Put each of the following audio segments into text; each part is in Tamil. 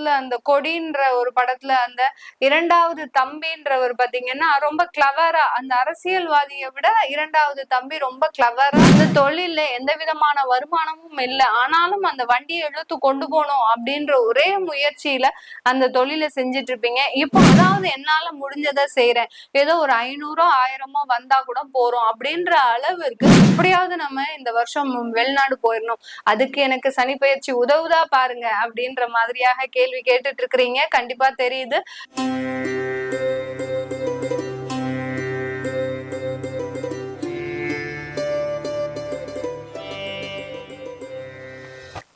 படத்துல அந்த கொடின்ற ஒரு படத்துல அந்த இரண்டாவது தம்பின்றவர் பாத்தீங்கன்னா ரொம்ப கிளவரா அந்த அரசியல்வாதியை விட இரண்டாவது தம்பி ரொம்ப கிளவரா அந்த தொழில எந்த விதமான வருமானமும் இல்லை. ஆனாலும் அந்த வண்டியை இழுத்து கொண்டு போகணும் அப்படின்ற ஒரே முயற்சியில அந்த தொழிலை செஞ்சுட்டு இருப்பீங்க இப்போ அதாவது என்னால முடிஞ்சதை செய்யறேன் ஏதோ ஒரு ஐநூறோ ஆயிரமோ வந்தா கூட போறோம் அப்படின்ற அளவிற்கு எப்படியாவது நம்ம இந்த வருஷம் வெளிநாடு போயிடணும். அதுக்கு எனக்கு சனி பயிற்சி உதவுதா பாருங்க அப்படின்ற மாதிரியாக கேள்வி கேட்டுட்டு இருக்கிறீங்க. கண்டிப்பா தெரியுது.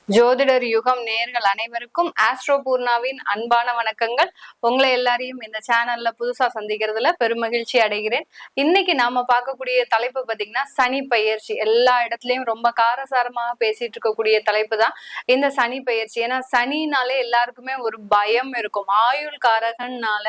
ஜோதிடர் யுகம் நேர்கள் அனைவருக்கும் ஆஸ்ட்ரோ பூர்ணாவின் அன்பான வணக்கங்கள். உங்களை எல்லாரையும் இந்த சேனல்ல புதுசா சந்திக்கிறதுல பெருமகிழ்ச்சி அடைகிறேன். இன்னைக்கு நாம பார்க்கக்கூடிய தலைப்பு பாத்தீங்கன்னா சனி பயிற்சி எல்லா இடத்துலயும் ரொம்ப காரசாரமாக பேசிட்டு இருக்கக்கூடிய தலைப்பு தான் இந்த சனி பயிற்சி ஏன்னா சனினாலே எல்லாருக்குமே ஒரு பயம் இருக்கும். ஆயுள் காரகன்னால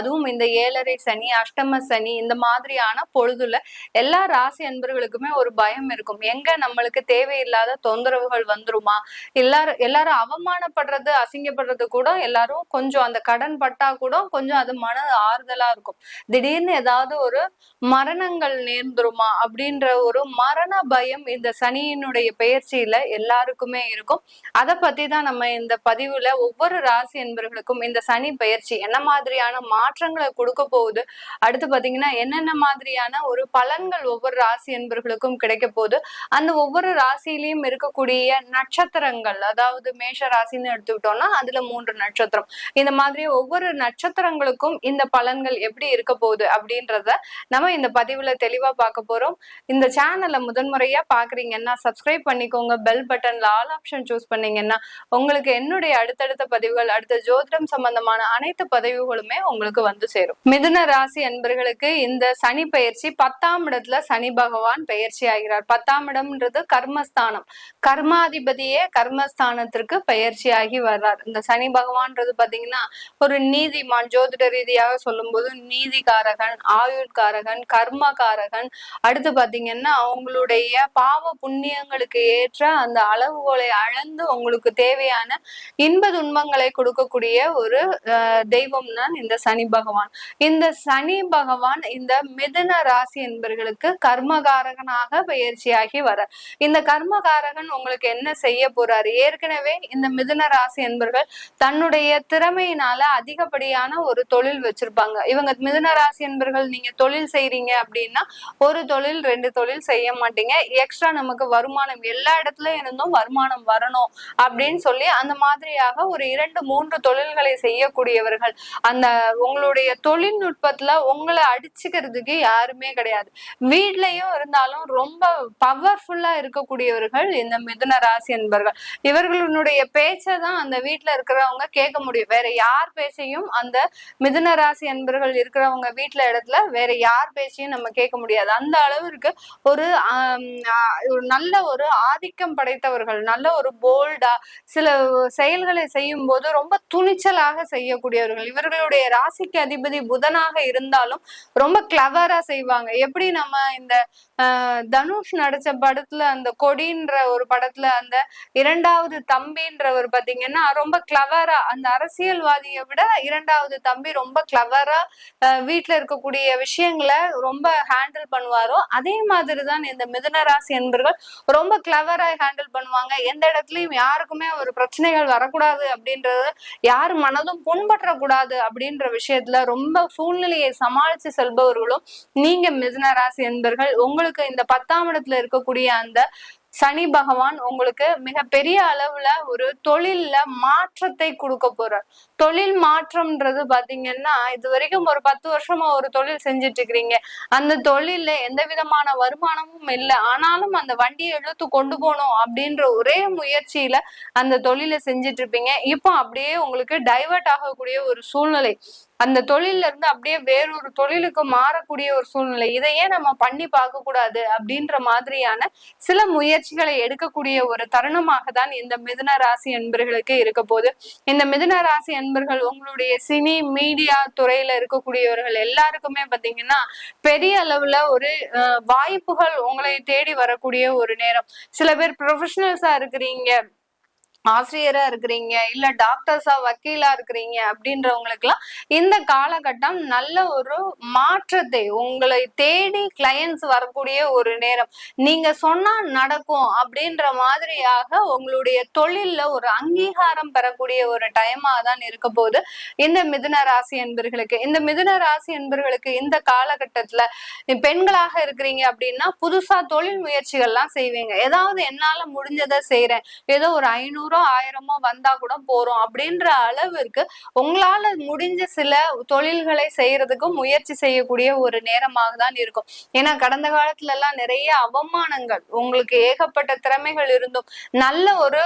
அதுவும் இந்த ஏழரை சனி அஷ்டம சனி இந்த மாதிரியான பொழுதுல எல்லா ராசி அன்பர்களுக்குமே ஒரு பயம் இருக்கும். எங்க நம்மளுக்கு தேவையில்லாத தொந்தரவுகள் வந்துருமா? எல்லாரும் எல்லாரும் அவமானப்படுறது அசிங்கப்படுறது கூட எல்லாரும் கொஞ்சம் அந்த கடன் பட்டா கூட கொஞ்சம் அது மன ஆறுதலா இருக்கும். திடீர்னு ஏதாவது ஒரு மரணங்கள் நேர்ந்துருமா அப்படின்ற ஒரு மரண பயம் இந்த சனியினுடைய பயிற்சியில எல்லாருக்குமே இருக்கும். அதை பத்தி தான் நம்ம இந்த பதிவுல ஒவ்வொரு ராசி என்பர்களுக்கும் இந்த சனி பயிற்சி என்ன மாதிரியான மாற்றங்களை கொடுக்க போகுது அடுத்து பாத்தீங்கன்னா என்னென்ன மாதிரியான ஒரு பலன்கள் ஒவ்வொரு ராசி என்பர்களுக்கும் கிடைக்க போகுது. அந்த ஒவ்வொரு ராசியிலையும் இருக்கக்கூடிய நட்சத்திர நட்சத்திரங்கள் அதாவது மேஷ ராசின்னு எடுத்துக்கிட்டோம்னா அதுல மூன்று நட்சத்திரம். இந்த மாதிரி ஒவ்வொரு நட்சத்திரங்களுக்கும் இந்த பலன்கள் எப்படி இருக்க போகுது அப்படின்றத நம்ம இந்த பதிவுல தெளிவா பார்க்க போறோம். இந்த சேனலை முதன்முறையா பாக்குறீங்கன்னா சப்ஸ்கிரைப் பண்ணிக்கோங்க. பெல் பட்டன்ல ஆல் ஆப்ஷன் சூஸ் பண்ணீங்கன்னா உங்களுக்கு என்னுடைய அடுத்தடுத்த பதிவுகள் அடுத்த ஜோதிடம் சம்பந்தமான அனைத்து பதிவுகளுமே உங்களுக்கு வந்து சேரும். மிதுன ராசி என்பர்களுக்கு இந்த சனி பயிற்சி பத்தாம் இடத்துல சனி பகவான் பயிற்சி ஆகிறார். பத்தாம் இடம்ன்றது கர்மஸ்தானம். கர்மாதிபதியே கர்மஸ்தானத்திற்கு பயிற்சி ஆகி வர்றார். இந்த சனி பகவான்றது பாத்தீங்கன்னா ஒரு நீதிமான் ஜோதிட ரீதியாக சொல்லும்போது நீதிகாரகன் ஆயுட்காரகன் கர்மகாரகன். அடுத்து பாத்தீங்கன்னா அவங்களுடைய பாவ புண்ணியங்களுக்கு ஏற்ற அந்த அளவுகோலை அளந்து உங்களுக்கு தேவையான இன்ப துன்பங்களை கொடுக்கக்கூடிய ஒரு அஹ், தெய்வம் தான் இந்த சனி பகவான். இந்த சனி பகவான் இந்த மிதுன ராசி என்பர்களுக்கு கர்மகாரகனாக பயிற்சியாகி வர இந்த கர்மகாரகன் உங்களுக்கு என்ன செய்ய போறாரு. ஏற்கனவே இந்த மிதுன ராசி என்பர்கள் தன்னுடைய திறமையினால அதிகப்படியான ஒரு தொழில் வச்சிருப்பாங்க. இவங்க மிதுன ராசி என்பர்கள் நீங்க தொழில் செய்றீங்க அப்படின்னா ஒரு தொழில் ரெண்டு தொழில் செய்ய மாட்டீங்க. எக்ஸ்ட்ரா நமக்கு வருமானம் எல்லா இடத்துல இருந்தும் வருமானம் வரணும் அப்படின்னு சொல்லி அந்த மாதிரியாக ஒரு இரண்டு மூன்று தொழில்களை செய்யக்கூடியவர்கள். அந்த உங்களுடைய தொழில்நுட்பத்துல உங்களை அடிச்சுக்கிறதுக்கு யாருமே கிடையாது. வீட்லயும் இருந்தாலும் ரொம்ப பவர்ஃபுல்லா இருக்கக்கூடியவர்கள் இந்த மிதுன ராசி என்பர்கள் இவர்களுடைய பேச்சை தான் அந்த வீட்டுல இருக்கிறவங்க கேட்க முடியும். வேற யார் பேச்சையும் அந்த மிதுன ராசி அன்பர்கள் இருக்கிறவங்க வீட்டுல இடத்துல வேற யார் பேச்சையும் நம்ம கேட்க முடியாது. அந்த அளவிற்கு ஒரு ஒரு நல்ல ஒரு ஆதிக்கம் படைத்தவர்கள் நல்ல ஒரு போல்டா சில செயல்களை செய்யும் போது ரொம்ப துணிச்சலாக செய்யக்கூடியவர்கள். இவர்களுடைய ராசிக்கு அதிபதி புதனாக இருந்தாலும் ரொம்ப கிளவரா செய்வாங்க. எப்படி நம்ம இந்த ஆஹ், தனுஷ் நடிச்ச படத்துல அந்த கொடின்ற ஒரு படத்துல அந்த இரண்டாவது தம்பின்றவர் பாத்தீங்கன்னா ரொம்ப கிளவரா அந்த அரசியல்வாதியை விட இரண்டாவது தம்பி ரொம்ப கிளவரா வீட்டுல இருக்கக்கூடிய விஷயங்களை ரொம்ப ஹேண்டில் பண்ணுவாரோ அதே மாதிரி தான் இந்த மிதுனராசி என்பர்கள் ரொம்ப கிளவரா ஹேண்டில் பண்ணுவாங்க. எந்த இடத்துலயும் யாருக்குமே ஒரு பிரச்சனைகள் வரக்கூடாது அப்படின்றது யார் மனதும் புண்பற்றக்கூடாது அப்படின்ற விஷயத்துல ரொம்ப சூழ்நிலையை சமாளிச்சு செல்பவர்களும் நீங்க மிதுனராசி என்பர்கள். உங்களுக்கு இந்த பத்தாம் இடத்துல இருக்கக்கூடிய அந்த சனி பகவான் உங்களுக்கு மிக பெரிய அளவுல ஒரு தொழில்ல மாற்றத்தை கொடுக்க போறார். தொழில் மாற்றம்ன்றது பாத்தீங்கன்னா இது வரைக்கும் ஒரு பத்து வருஷமா ஒரு தொழில் செஞ்சுட்டு இருக்கிறீங்க அந்த தொழில்ல எந்த விதமான வருமானமும் இல்லை. ஆனாலும் அந்த வண்டியை இழுத்து கொண்டு போகணும் அப்படின்ற ஒரே முயற்சியில அந்த தொழிலை செஞ்சுட்டு இருப்பீங்க இப்போ அப்படியே உங்களுக்கு டைவர்ட் ஆகக்கூடிய ஒரு சூழ்நிலை. அந்த தொழில இருந்து அப்படியே வேறொரு தொழிலுக்கு மாறக்கூடிய ஒரு சூழ்நிலை. இதையே நம்ம பண்ணி பார்க்க கூடாது அப்படின்ற மாதிரியான சில முயற்சிகளை எடுக்கக்கூடிய ஒரு தருணமாக தான் இந்த மிதுன ராசி என்பர்களுக்கு இருக்க போகுது. இந்த மிதுன ராசி நண்பர்கள் உங்களுடைய சினி மீடியா துறையில இருக்கக்கூடியவர்கள் எல்லாருக்குமே பாத்தீங்கன்னா பெரிய அளவுல ஒரு அஹ், வாய்ப்புகள் உங்களை தேடி வரக்கூடிய ஒரு நேரம். சில பேர் ப்ரொஃபஷனல்ஸா இருக்கிறீங்க. ஆசிரியரா இருக்கிறீங்க இல்ல டாக்டர்ஸா வக்கீலா இருக்கிறீங்க அப்படின்றவங்களுக்கு எல்லாம் இந்த காலகட்டம் நல்ல ஒரு மாற்றத்தை உங்களை தேடி கிளையன்ஸ் வரக்கூடிய ஒரு நேரம். நீங்க சொன்னா நடக்கும் அப்படின்ற மாதிரியாக உங்களுடைய தொழில்ல ஒரு அங்கீகாரம் பெறக்கூடிய ஒரு டைமா தான் இருக்க போது இந்த மிதுன ராசி என்பர்களுக்கு இந்த மிதுன ராசி என்பர்களுக்கு இந்த காலகட்டத்துல பெண்களாக இருக்கிறீங்க அப்படின்னா புதுசா தொழில் முயற்சிகள்லாம் செய்வீங்க. ஏதாவது என்னால முடிஞ்சதை செய்யறேன் ஏதோ ஒரு ஐநூறு ஐநூறோ ஆயிரமோ வந்தா கூட போறோம் அப்படின்ற அளவிற்கு உங்களால முடிஞ்ச சில தொழில்களை செய்யறதுக்கு முயற்சி செய்யக்கூடிய ஒரு நேரமாக தான் இருக்கும். ஏன்னா கடந்த காலத்துல எல்லாம் நிறைய அவமானங்கள் உங்களுக்கு ஏகப்பட்ட திறமைகள் இருந்தும் நல்ல ஒரு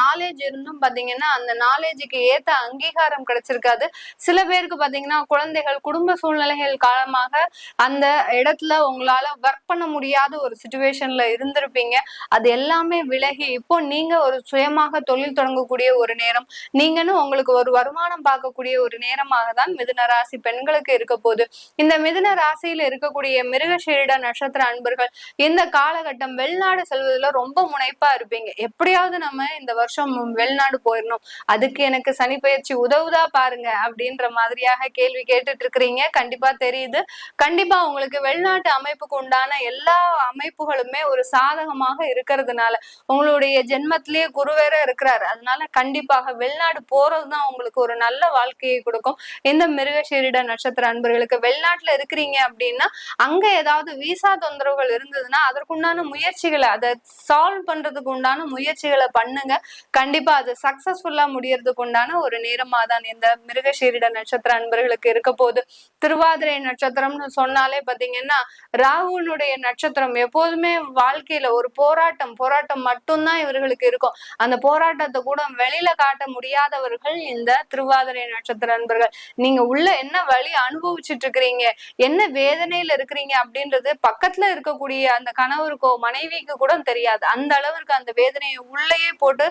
நாலேஜ் இருந்தும் பாத்தீங்கன்னா அந்த நாலேஜுக்கு ஏத்த அங்கீகாரம் கிடைச்சிருக்காது. சில பேருக்கு பாத்தீங்கன்னா குழந்தைகள் குடும்ப சூழ்நிலைகள் காலமாக அந்த இடத்துல உங்களால ஒர்க் பண்ண முடியாத ஒரு சுச்சுவேஷன்ல இருந்திருப்பீங்க. அது எல்லாமே விலகி இப்போ நீங்க ஒரு சுயமாக தொழில் தொடங்கக்கூடிய ஒரு நேரம் நீங்கன்னு உங்களுக்கு ஒரு வருமானம் பார்க்கக்கூடிய ஒரு நேரமாக தான் மிதுன ராசி பெண்களுக்கு இருக்க போது இந்த மிதுன ராசியில இருக்கக்கூடிய மிருகசீரிட நட்சத்திர அன்பர்கள் இந்த காலகட்டம் வெளிநாடு செல்வதில் ரொம்ப முனைப்பா இருப்பீங்க. எப்படியாவது நம்ம இந்த வருஷம் வெளிநாடு போயிடணும். அதுக்கு எனக்கு சனி பயிற்சி உதவுதா பாருங்க அப்படின்ற மாதிரியாக கேள்வி கேட்டுட்டு இருக்கிறீங்க. கண்டிப்பா தெரியுது. கண்டிப்பா உங்களுக்கு வெளிநாட்டு அமைப்புக்கு உண்டான எல்லா அமைப்புகளுமே ஒரு சாதகமாக இருக்கிறதுனால உங்களுடைய ஜென்மத்திலேயே குருவேற இருக்கிறாரு. அதனால கண்டிப்பாக வெளிநாடு போறதுதான் உங்களுக்கு ஒரு நல்ல வாழ்க்கையை கொடுக்கும். இந்த மிருகசீரிட நட்சத்திர அன்பர்களுக்கு வெளிநாட்டுல இருக்கிறீங்க அப்படின்னா அங்க ஏதாவது விசா தொந்தரவுகள் இருந்ததுன்னா அதற்குண்டான முயற்சிகளை அதை சால்வ் பண்றதுக்கு உண்டான முயற்சிகளை பண்ணுங்க. கண்டிப்பா அது சக்சஸ்ஃபுல்லா முடியறதுக்கு உண்டான ஒரு நேரமா தான் இந்த மிருகசீரிட நட்சத்திர அன்பர்களுக்கு இருக்க போது திருவாதிரை நட்சத்திரம்னு சொன்னாலே பாத்தீங்கன்னா ராகுனுடைய நட்சத்திரம் எப்போதுமே வாழ்க்கையில ஒரு போராட்டம் போராட்டம் மட்டும்தான் இவர்களுக்கு இருக்கும். அந்த போராட்டம் போராட்டத்தை கூட வெளியில காட்ட முடியாதவர்கள் இந்த திருவாதிரை நட்சத்திர நண்பர்கள் நீங்க உள்ள என்ன வழி அனுபவிச்சுட்டு இருக்கிறீங்க? என்ன வேதனையில இருக்கிறீங்க அப்படின்றது பக்கத்துல இருக்கக்கூடிய அந்த கணவருக்கோ மனைவிக்கு கூட தெரியாது. அந்த அளவிற்கு அந்த வேதனையை உள்ளேயே போட்டு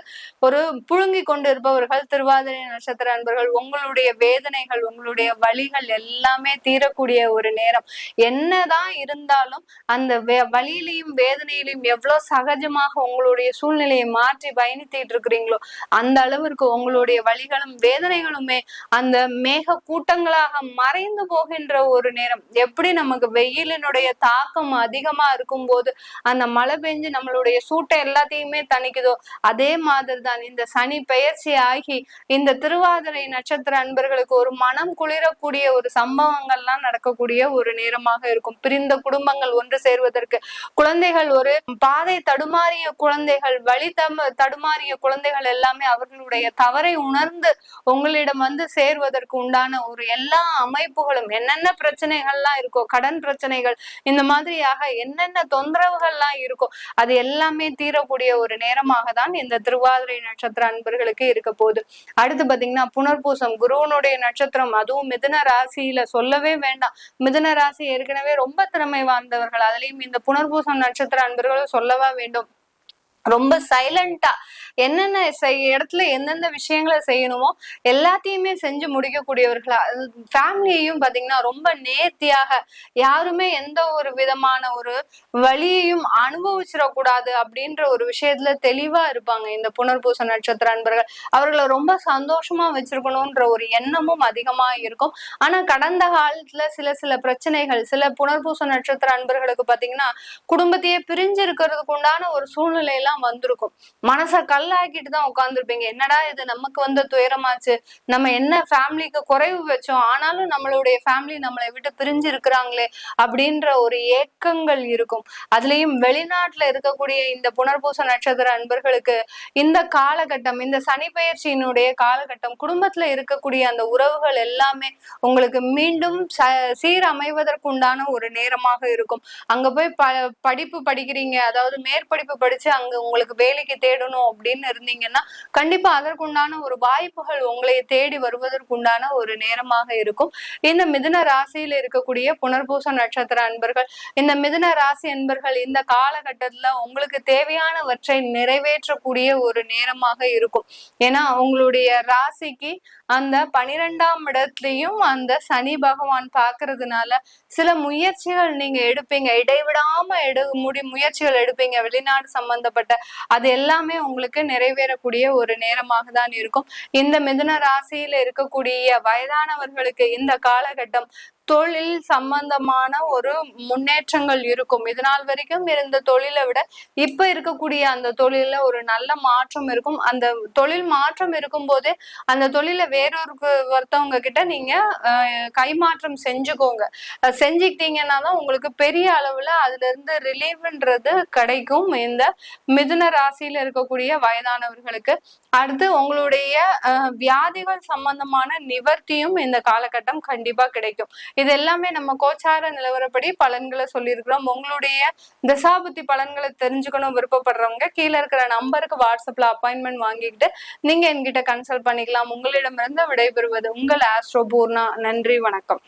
ஒரு புழுங்கி கொண்டு இருப்பவர்கள் திருவாதிரை நட்சத்திர நண்பர்கள் உங்களுடைய வேதனைகள் உங்களுடைய வழிகள் எல்லாமே தீரக்கூடிய ஒரு நேரம். என்னதான் இருந்தாலும் அந்த வழியிலையும் வேதனையிலையும் எவ்வளவு சகஜமாக உங்களுடைய சூழ்நிலையை மாற்றி பயணித்திட்டு பண்ணிட்டு இருக்கிறீங்களோ அந்த அளவிற்கு உங்களுடைய வழிகளும் வேதனைகளுமே அந்த மேக கூட்டங்களாக மறைந்து போகின்ற ஒரு நேரம். எப்படி நமக்கு வெயிலினுடைய தாக்கம் அதிகமா இருக்கும் போது அந்த மழை பெஞ்சு நம்மளுடைய சூட்டை எல்லாத்தையுமே தணிக்குதோ? அதே மாதிரி தான் இந்த சனி பெயர்ச்சி ஆகி இந்த திருவாதிரை நட்சத்திர அன்பர்களுக்கு ஒரு மனம் குளிரக்கூடிய ஒரு சம்பவங்கள்லாம் நடக்கக்கூடிய ஒரு நேரமாக இருக்கும். பிரிந்த குடும்பங்கள் ஒன்று சேர்வதற்கு குழந்தைகள் ஒரு பாதை தடுமாறிய குழந்தைகள் வழி தடுமாறிய குழந்தைகள் எல்லாமே அவர்களுடைய தவறை உணர்ந்து உங்களிடம் வந்து சேர்வதற்கு உண்டான ஒரு எல்லா அமைப்புகளும் என்னென்ன பிரச்சனைகள்லாம் இருக்கோ கடன் பிரச்சனைகள் இந்த மாதிரியாக என்னென்ன தொந்தரவுகள்லாம் இருக்கோ அது எல்லாமே தீரக்கூடிய ஒரு நேரமாக தான் இந்த திருவாதிரை நட்சத்திர அன்பர்களுக்கு இருக்க போகுது. அடுத்து பாத்தீங்கன்னா புனர்பூசம் குருவனுடைய நட்சத்திரம் அதுவும் மிதுன ராசியில சொல்லவே வேண்டாம். மிதுன ராசி ஏற்கனவே ரொம்ப திறமை வாய்ந்தவர்கள். அதுலயும் இந்த புனர்பூசம் நட்சத்திர அன்பர்களும் சொல்லவா வேண்டும்? ரொம்ப சைலண்டா என்னென்ன இடத்துல எந்தெந்த விஷயங்களை செய்யணுமோ எல்லாத்தையுமே செஞ்சு முடிக்கக்கூடியவர்களா ஃபேமிலியையும் பாத்தீங்கன்னா ரொம்ப நேர்த்தியாக யாருமே எந்த ஒரு விதமான ஒரு வழியையும் அனுபவிச்சிடக்கூடாது அப்படின்ற ஒரு விஷயத்துல தெளிவா இருப்பாங்க இந்த புனர்பூச நட்சத்திர அன்பர்கள். அவர்களை ரொம்ப சந்தோஷமா வச்சிருக்கணும்ன்ற ஒரு எண்ணமும் அதிகமா இருக்கும். ஆனா கடந்த காலத்துல சில சில பிரச்சனைகள் சில புனர்பூச நட்சத்திர அன்பர்களுக்கு பாத்தீங்கன்னா குடும்பத்தையே பிரிஞ்சு இருக்கிறதுக்கு உண்டான ஒரு சூழ்நிலையில தான் வந்திருக்கும். மனசை கல்லாக்கிட்டு தான் உட்காந்துருப்பீங்க என்னடா இது? நமக்கு வந்த துயரமாச்சு. நம்ம என்ன ஃபேமிலிக்கு குறைவு வச்சோம்? ஆனாலும் நம்மளுடைய ஃபேமிலி நம்மளை விட்டு பிரிஞ்சு இருக்கிறாங்களே அப்படின்ற ஒரு ஏக்கங்கள் இருக்கும். அதுலயும் வெளிநாட்டுல இருக்கக்கூடிய இந்த புனர்பூச நட்சத்திர அன்பர்களுக்கு இந்த காலகட்டம் இந்த சனி பயிற்சியினுடைய காலகட்டம் குடும்பத்துல இருக்கக்கூடிய அந்த உறவுகள் எல்லாமே உங்களுக்கு மீண்டும் சீரமைவதற்குண்டான ஒரு நேரமாக இருக்கும். அங்க போய் ப படிப்பு படிக்கிறீங்க. அதாவது மேற்படிப்பு படிச்சு அங்க உங்களுக்கு வேலைக்கு தேடணும் அப்படின்னு இருந்தீங்கன்னா கண்டிப்பா அதற்குண்டான ஒரு வாய்ப்புகள் உங்களை தேடி வருவதற்குண்டான ஒரு நேரமாக இருக்கும். இந்த மிதுன ராசியில இருக்கக்கூடிய புனர்பூச நட்சத்திர அன்பர்கள் இந்த மிதுன ராசி அன்பர்கள் இந்த காலகட்டத்துல உங்களுக்கு தேவையானவற்றை நிறைவேற்றக்கூடிய ஒரு நேரமாக இருக்கும். ஏன்னா உங்களுடைய ராசிக்கு அந்த பனிரெண்டாம் இடத்துலயும் அந்த சனி பகவான் பாக்குறதுனால சில முயற்சிகள் நீங்க எடுப்பீங்க. இடைவிடாம எடு முடி முயற்சிகள் எடுப்பீங்க. வெளிநாடு சம்பந்தப்பட்ட அது எல்லாமே உங்களுக்கு நிறைவேறக்கூடிய ஒரு நேரமாக தான் இருக்கும். இந்த மிதுன ராசியில இருக்கக்கூடிய வயதானவர்களுக்கு இந்த காலகட்டம் தொழில் சம்பந்தமான ஒரு முன்னேற்றங்கள் இருக்கும். இது நாள் வரைக்கும் இருந்த தொழிலை விட இப்ப இருக்கக்கூடிய அந்த தொழில ஒரு நல்ல மாற்றம் இருக்கும். அந்த தொழில் மாற்றம் இருக்கும் போதே அந்த தொழில வேறொரு ஒருத்தவங்க கிட்ட நீங்க கைமாற்றம் செஞ்சுக்கோங்க. செஞ்சுக்கிட்டீங்கன்னா தான் உங்களுக்கு பெரிய அளவுல அதுல இருந்து ரிலீவ்ன்றது கிடைக்கும். இந்த மிதுன ராசியில இருக்கக்கூடிய வயதானவர்களுக்கு. அடுத்து உங்களுடைய வியாதிகள் சம்பந்தமான நிவர்த்தியும் இந்த காலகட்டம் கண்டிப்பா கிடைக்கும். இது எல்லாமே நம்ம கோச்சார நிலவரப்படி பலன்களை சொல்லியிருக்கிறோம். உங்களுடைய தசாபுத்தி பலன்களை தெரிஞ்சுக்கணும் விருப்பப்படுறவங்க கீழே இருக்கிற நம்பருக்கு வாட்ஸ்அப்ல அப்பாயின்மெண்ட் வாங்கிக்கிட்டு நீங்க என்கிட்ட கன்சல்ட் பண்ணிக்கலாம். உங்களிடமிருந்து விடைபெறுவது உங்கள் ஆஸ்ட்ரோ பூர்ணா. நன்றி வணக்கம்.